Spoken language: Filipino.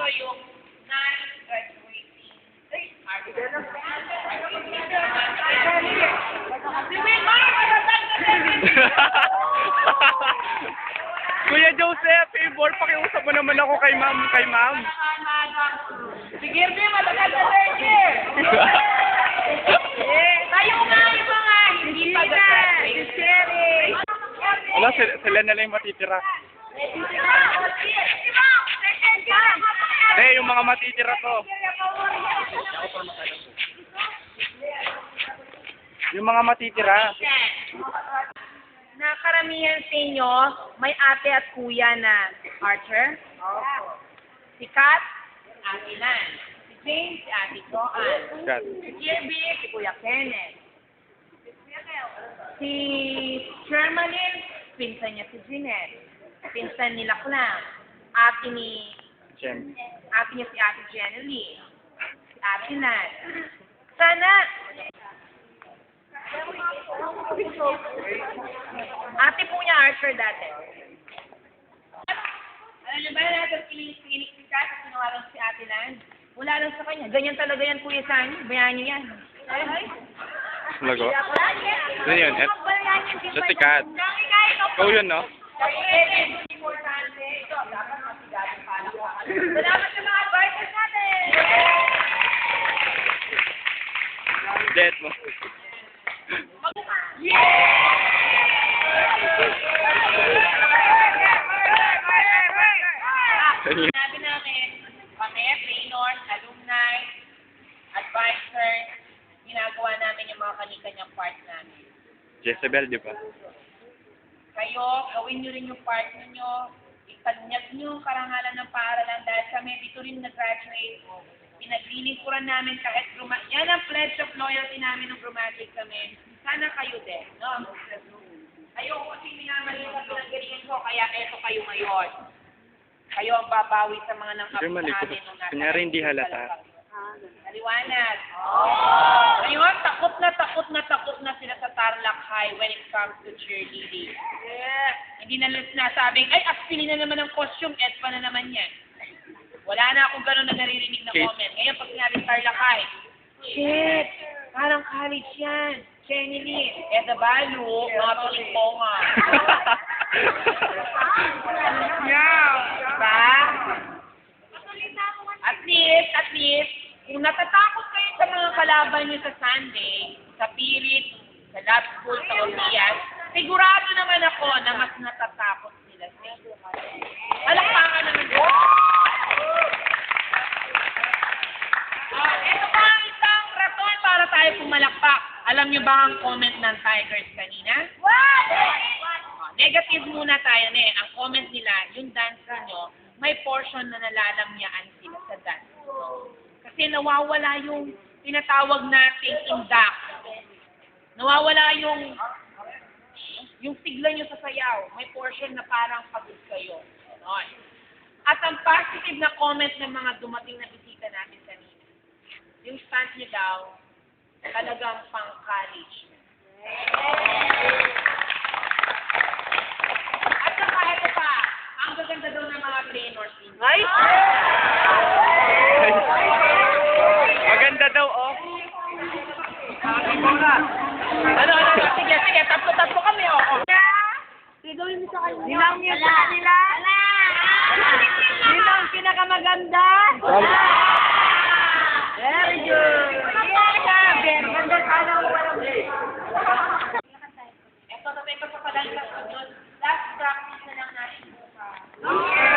dito yung non-graduating na Kuya Joseph, favor, pakiusap mo naman ako kay ma'am, kay ma'am. Si Kirby, matagal na Kirby. Tayo nga yung mga hindi pa graduate. Si Sherry. Wala, sila, sila na lang yung matitira. Hindi, yung mga matitira to. Yung mga matitira. Na karamihan sa inyo, may ate at kuya na Archer. Si Kat, Ate. Si James, si Ate. Kat. Si Kirby, si Kuya Kenneth. Si Shermanin, pinsan niya si Jeanette. Pinsan ni Laklang. Ate ni, Jem. ate niya si Ate Jenny. Si Ate Lan. Sana, ate po niya Archer dati. Alam niyo ba natin kilinis-kilinis si Kat at sinawaran si Ate Lan? Wala lang sa kanya. Ganyan talaga yan, Kuya Sani. Bayan niyo yan. Ay, Lago. Ano yun? Et, siya si Kat. Ikaw yun, no? Salamat sa mga advisors natin! Jet mo. Sinabi namin, kami, trainers, alumni, advisors, ginagawa namin yung mga kanya-kanyang part namin. Jezebel, di ba? Kayo, gawin nyo rin yung part ninyo, nyo ang karangalan ng paaralan dahil kami dito rin nag-graduate. Pinaglilingkuran namin kahit gruma- yan ang pledge of loyalty namin nung graduate kami. Sana kayo din, no? Ayoko kasi minamali sa pinagalingan ko, kaya eto kayo ngayon. Kayo ang babawi sa mga nang ko. amin Kunyari hindi halata. Maliwanag. Ngayon, takot na takot na takot High when it comes to cheerleading. Hindi na nila sinasabing, ay, actually na naman ang costume, et pa na naman yan. Wala na akong gano'n na naririnig na comment. Ngayon, pag sinabi Tarlac High, shit, parang college yan. Jenny Lee, eh, the value, mga tuliponga. Yeah. Diba? At least, at least, kung natatakot kayo sa mga kalaban niyo sa Sunday, sa Pirit, sa lab school, sa Ortias, sigurado naman ako na mas natatakot sila sa inyo. Palakpakan naman po. Ah, ito pa ang isang raton para tayo pumalakpak. Alam niyo ba ang comment ng Tigers kanina? Ah, negative muna tayo na eh. Ang comment nila, yung dance nyo, may portion na nalalamyaan sila sa dance. Kasi nawawala yung tinatawag nating indak. Nawawala yung yung sigla nyo sa sayaw. May portion na parang pagod kayo. Ganon. At ang positive na comment ng mga dumating na bisita natin kanina, yung stance nyo daw, talagang pang-college. At saka ito pa, ang gaganda daw ng mga trainers. Ay! Maganda daw, oh. Ano, ano, ano, sige, sige, tatlo-tatlo kami, oh. oh. Gagawin mo sa kanila. Nilang niyo sa kanila. Sino ang pinakamaganda? Very good. Ganda sana mo walang Ito, tapos ito pa pala yung kasunod. Last practice na lang natin bukas. Kaya